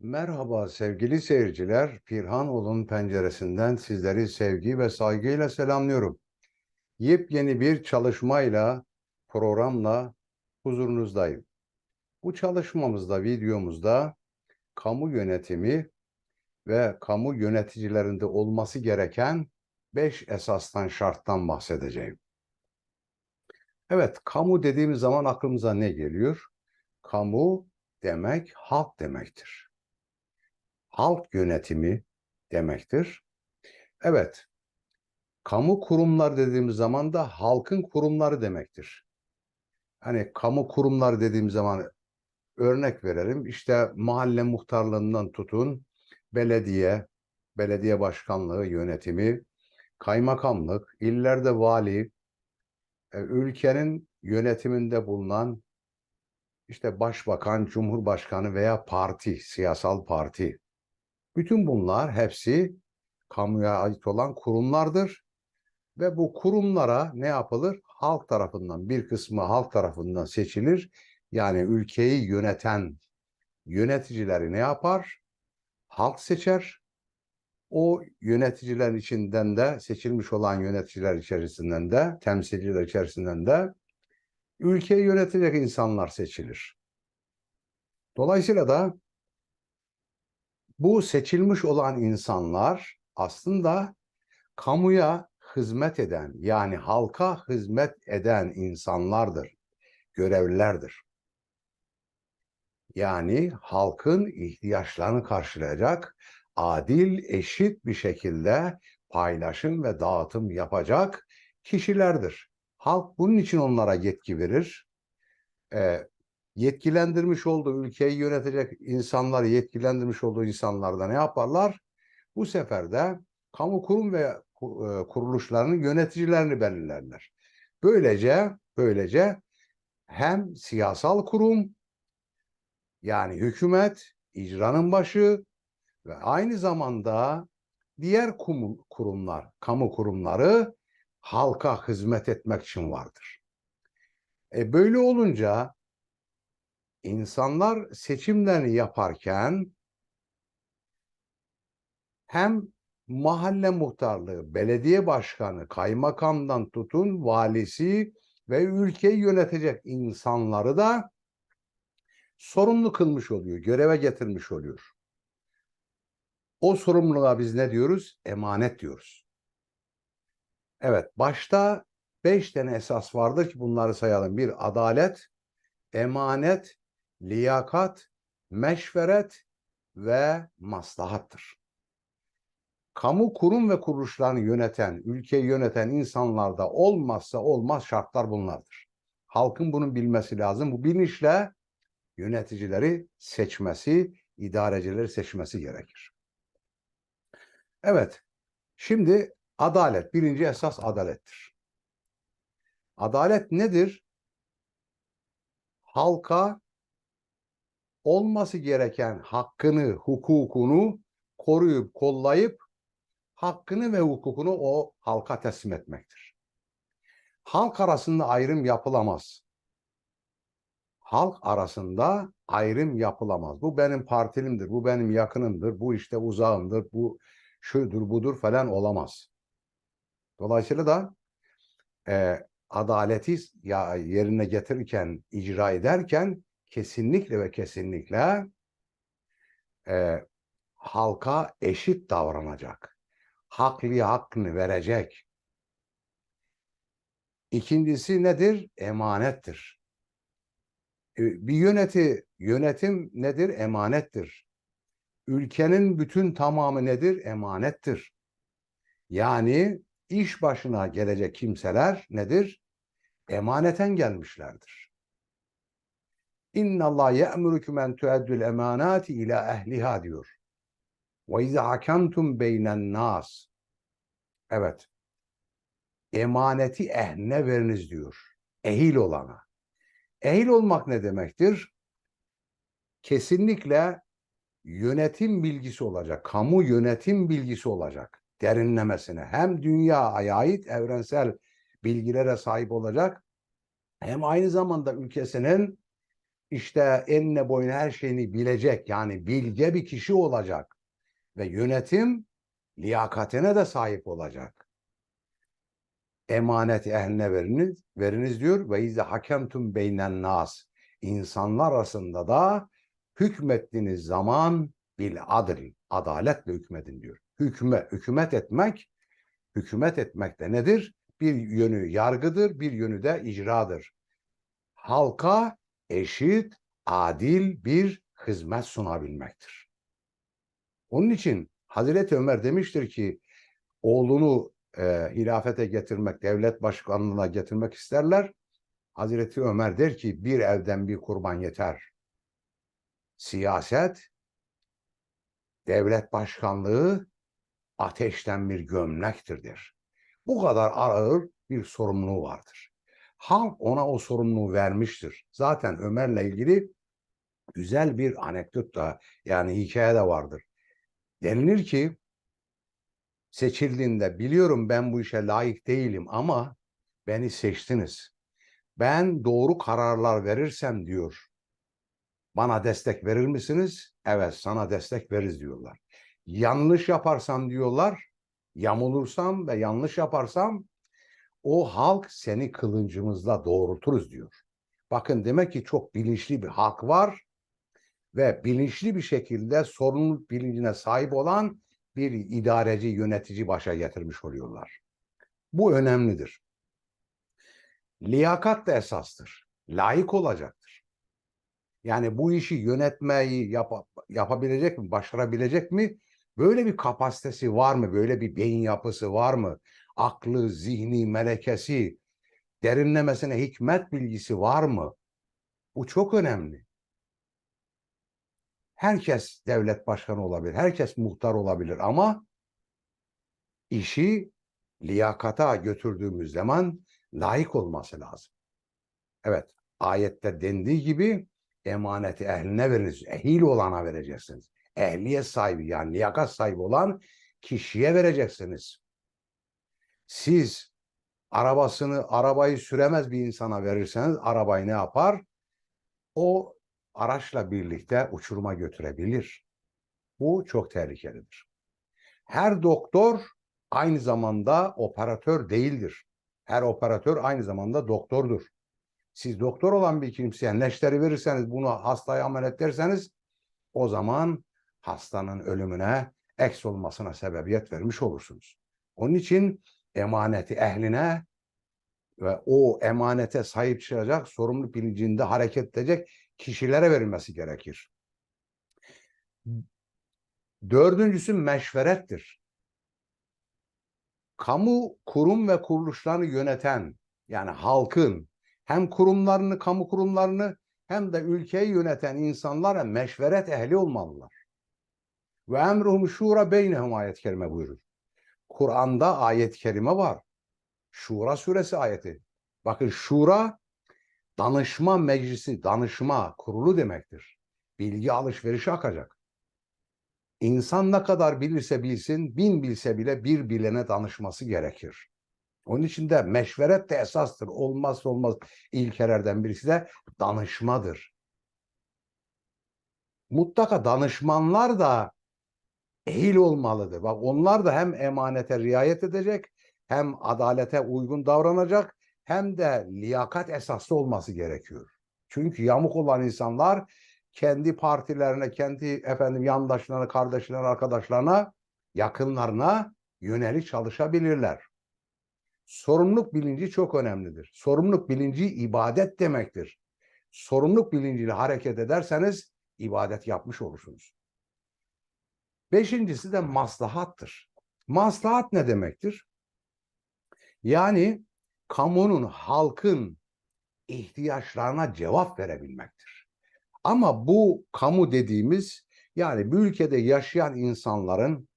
Merhaba sevgili seyirciler. Pirhanoğlu'nun penceresinden sizleri sevgi ve saygıyla selamlıyorum. Yepyeni bir çalışmayla, programla huzurunuzdayım. Bu çalışmamızda, videomuzda kamu yönetimi ve kamu yöneticilerinde olması gereken 5 esastan şarttan bahsedeceğim. Evet, kamu dediğimiz zaman aklımıza ne geliyor? Kamu demek halk demektir halk yönetimi demektir. Evet, kamu kurumlar dediğimiz zaman da halkın kurumları demektir. Hani kamu kurumları dediğimiz zaman örnek verelim. İşte mahalle muhtarlığından tutun, belediye, belediye başkanlığı yönetimi, kaymakamlık, illerde vali, e, ülkenin yönetiminde bulunan işte başbakan, cumhurbaşkanı veya parti, siyasal parti bütün bunlar hepsi kamuya ait olan kurumlardır. Ve bu kurumlara ne yapılır? Halk tarafından, bir kısmı halk tarafından seçilir. Yani ülkeyi yöneten yöneticileri ne yapar? Halk seçer. O yöneticiler içinden de, seçilmiş olan yöneticiler içerisinden de, temsilciler içerisinden de ülkeyi yönetecek insanlar seçilir. Dolayısıyla da bu seçilmiş olan insanlar aslında kamuya hizmet eden yani halka hizmet eden insanlardır, görevlilerdir. Yani halkın ihtiyaçlarını karşılayacak, adil, eşit bir şekilde paylaşım ve dağıtım yapacak kişilerdir. Halk bunun için onlara yetki verir. Ee, yetkilendirmiş olduğu ülkeyi yönetecek insanlar, yetkilendirmiş olduğu insanlar da ne yaparlar? Bu sefer de kamu kurum ve e, kuruluşlarının yöneticilerini belirlerler. Böylece böylece hem siyasal kurum yani hükümet, icranın başı ve aynı zamanda diğer kurumlar, kamu kurumları halka hizmet etmek için vardır. E böyle olunca insanlar seçimlerini yaparken hem mahalle muhtarlığı, belediye başkanı, kaymakamdan tutun valisi ve ülkeyi yönetecek insanları da sorumlu kılmış oluyor, göreve getirmiş oluyor. O sorumluluğa biz ne diyoruz? Emanet diyoruz. Evet, başta beş tane esas vardır ki bunları sayalım. Bir, adalet, emanet, liyakat, meşveret ve maslahattır. Kamu kurum ve kuruluşlarını yöneten, ülkeyi yöneten insanlarda olmazsa olmaz şartlar bunlardır. Halkın bunu bilmesi lazım. Bu bilinçle yöneticileri seçmesi, idarecileri seçmesi gerekir. Evet, şimdi adalet, birinci esas adalettir. Adalet nedir? Halka olması gereken hakkını, hukukunu koruyup kollayıp hakkını ve hukukunu o halka teslim etmektir. Halk arasında ayrım yapılamaz. Halk arasında ayrım yapılamaz. Bu benim partilimdir, bu benim yakınımdır, bu işte uzağımdır, bu şudur budur falan olamaz. Dolayısıyla da e, adaleti ya yerine getirirken, icra ederken kesinlikle ve kesinlikle e, halka eşit davranacak. Haklı hakkını verecek. İkincisi nedir? Emanettir. E, bir yöneti, yönetim nedir? Emanettir. Ülkenin bütün tamamı nedir? Emanettir. Yani iş başına gelecek kimseler nedir? Emaneten gelmişlerdir. İnna Allah ye'murukum en tu'addul emanati ila ehliha diyor. Ve izâ hakamtum beynen nas. Evet. Emaneti ehline veriniz diyor. Ehil olana. Ehil olmak ne demektir? Kesinlikle yönetim bilgisi olacak. Kamu yönetim bilgisi olacak. Derinlemesine. Hem dünyaya ait evrensel bilgilere sahip olacak hem aynı zamanda ülkesinin işte enine boyuna her şeyini bilecek yani bilge bir kişi olacak ve yönetim liyakatine de sahip olacak. Emaneti ehline veriniz, veriniz diyor ve izle hakemtum beynen nas. İnsanlar arasında da hükmettiğiniz zaman bil adil, adaletle hükmedin diyor. Hükme, hükümet etmek, hükümet etmek de nedir? Bir yönü yargıdır, bir yönü de icradır. Halka eşit, adil bir hizmet sunabilmektir. Onun için Hazreti Ömer demiştir ki oğlunu e, hilafete getirmek, devlet başkanlığına getirmek isterler. Hazreti Ömer der ki bir evden bir kurban yeter. Siyaset, devlet başkanlığı ateşten bir gömlektir der. Bu kadar ağır bir sorumluluğu vardır. Halk ona o sorumluluğu vermiştir. Zaten Ömer'le ilgili güzel bir anekdot da yani hikaye de vardır. Denilir ki seçildiğinde biliyorum ben bu işe layık değilim ama beni seçtiniz. Ben doğru kararlar verirsem diyor. Bana destek verir misiniz? Evet sana destek veririz diyorlar. Yanlış yaparsam diyorlar, yamulursam ve yanlış yaparsam o halk seni kılıncımızla doğrulturuz diyor. Bakın demek ki çok bilinçli bir halk var ve bilinçli bir şekilde sorumluluk bilincine sahip olan bir idareci, yönetici başa getirmiş oluyorlar. Bu önemlidir. Liyakat da esastır. Layık olacaktır. Yani bu işi yönetmeyi yap yapabilecek mi, başarabilecek mi? Böyle bir kapasitesi var mı? Böyle bir beyin yapısı var mı? Aklı, zihni, melekesi, derinlemesine hikmet bilgisi var mı? Bu çok önemli. Herkes devlet başkanı olabilir, herkes muhtar olabilir ama işi liyakata götürdüğümüz zaman layık olması lazım. Evet, ayette dendiği gibi emaneti ehline veriniz, ehil olana vereceksiniz. Ehliyet sahibi yani liyakat sahibi olan kişiye vereceksiniz. Siz arabasını, arabayı süremez bir insana verirseniz arabayı ne yapar? O araçla birlikte uçuruma götürebilir. Bu çok tehlikelidir. Her doktor aynı zamanda operatör değildir. Her operatör aynı zamanda doktordur. Siz doktor olan bir kimseye neşteri verirseniz, bunu hastaya ameliyat derseniz o zaman hastanın ölümüne, eks olmasına sebebiyet vermiş olursunuz. Onun için emaneti ehline ve o emanete sahip çıkacak, sorumluluk bilincinde hareket edecek kişilere verilmesi gerekir. Dördüncüsü meşverettir. Kamu kurum ve kuruluşlarını yöneten yani halkın hem kurumlarını, kamu kurumlarını hem de ülkeyi yöneten insanlara meşveret ehli olmalılar. Ve emruhum şura beynehum ayet-i kerime buyurur. Kur'an'da ayet-i kerime var. Şura suresi ayeti. Bakın şura danışma meclisi, danışma kurulu demektir. Bilgi alışverişi akacak. İnsan ne kadar bilirse bilsin, bin bilse bile bir bilene danışması gerekir. Onun için de meşveret de esastır. Olmazsa olmaz ilkelerden birisi de danışmadır. Mutlaka danışmanlar da ehil olmalıdır. Bak onlar da hem emanete riayet edecek, hem adalete uygun davranacak, hem de liyakat esaslı olması gerekiyor. Çünkü yamuk olan insanlar kendi partilerine, kendi efendim yandaşlarına, kardeşlerine, arkadaşlarına, yakınlarına yönelik çalışabilirler. Sorumluluk bilinci çok önemlidir. Sorumluluk bilinci ibadet demektir. Sorumluluk bilinciyle hareket ederseniz ibadet yapmış olursunuz. Beşincisi de maslahattır. Maslahat ne demektir? Yani kamunun, halkın ihtiyaçlarına cevap verebilmektir. Ama bu kamu dediğimiz yani bir ülkede yaşayan insanların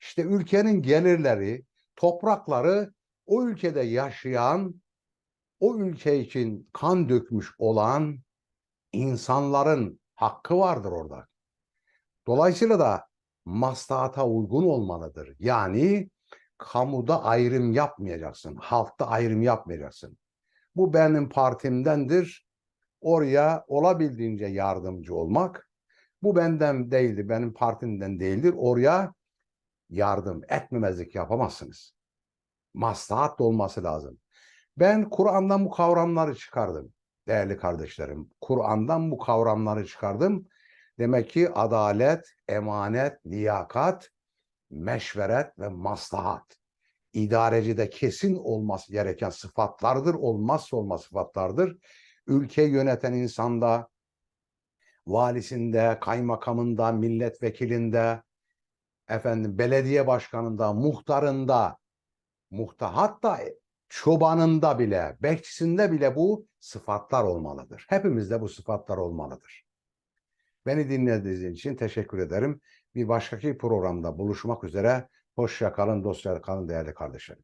işte ülkenin gelirleri, toprakları o ülkede yaşayan, o ülke için kan dökmüş olan insanların hakkı vardır orada. Dolayısıyla da maslahata uygun olmalıdır. Yani kamuda ayrım yapmayacaksın. Halkta ayrım yapmayacaksın. Bu benim partimdendir. oraya olabildiğince yardımcı olmak. Bu benden değildir, benim partimden değildir. Oraya yardım etmemezlik yapamazsınız. Maslahat da olması lazım. Ben Kur'an'dan bu kavramları çıkardım değerli kardeşlerim. Kur'an'dan bu kavramları çıkardım. Demek ki adalet, emanet, liyakat, meşveret ve maslahat. İdarecide kesin olması gereken sıfatlardır, olmazsa olmaz sıfatlardır. Ülke yöneten insanda, valisinde, kaymakamında, milletvekilinde, efendim belediye başkanında, muhtarında, muhtar hatta çobanında bile, bekçisinde bile bu sıfatlar olmalıdır. Hepimizde bu sıfatlar olmalıdır. Beni dinlediğiniz için teşekkür ederim. Bir başkaki programda buluşmak üzere. Hoşça kalın, dostça kalın değerli kardeşlerim.